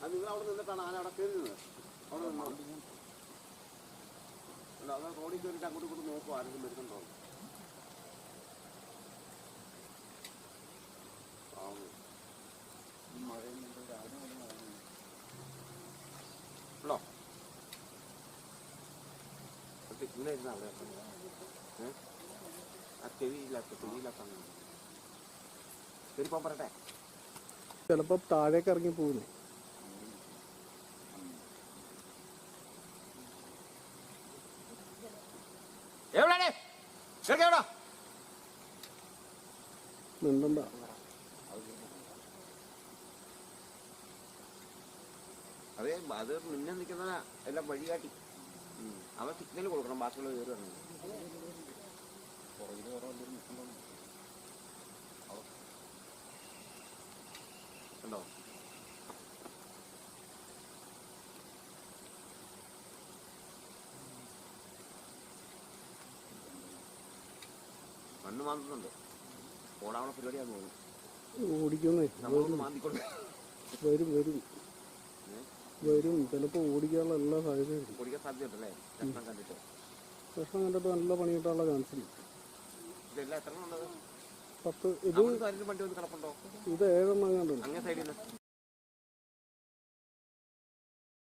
അത് നിങ്ങൾ അവിടെ നിന്നിട്ടാണ് ആന അവിടെ കയറുന്നത് അവിടെ അല്ല അത് റോഡിൽ കയറിയിട്ട് അങ്ങോട്ട് ഇങ്ങോട്ട് നോക്കും ആരെങ്കിലും വരുന്നുണ്ടോ? ഇരുന്നാ അവിടെ? ആ ചെവിയില്ലാത്ത ചെവിയില്ലാത്ത ശരി പോകാൻ പറയട്ടെ. ചിലപ്പോൾ താഴേക്ക് ഇറങ്ങി പോകുന്നു. മിണ്ടണ്ട. അതെ അത് മുന്നേ നിൽക്കുന്നതാ എല്ലാം വഴികാട്ടി. അവൻ സിഗ്നൽ കൊടുക്കണം ബാക്കിയുള്ള കയറി കണ്ടോ മണ്ണ് മാന്തുന്നുണ്ട്. ഓടാവണ പരിപാടിയാണ് തോന്നുന്നു. ഓടിക്കുന്നേ നമ്മളൊന്ന് മാന്തിക്കൊണ്ട് വരും വരും? വരും. ചിലപ്പോൾ ഓടിക്കാനുള്ള എല്ലാ സാധ്യതയുണ്ട് ഓടിക്കാൻ സാധ്യതയുണ്ടല്ലേ? കണ്ടിട്ട്. കണ്ടിട്ട് നല്ല പണി കിട്ടാനുള്ള ചാൻസ് ഇല്ല ഇതെല്ലാം എത്ര ഉണ്ടത് പത്ത് ഇത് ഇത് ഏഴെണ്ണം കണ്ടുണ്ട് അങ്ങേ സൈഡിൽ നിന്ന്.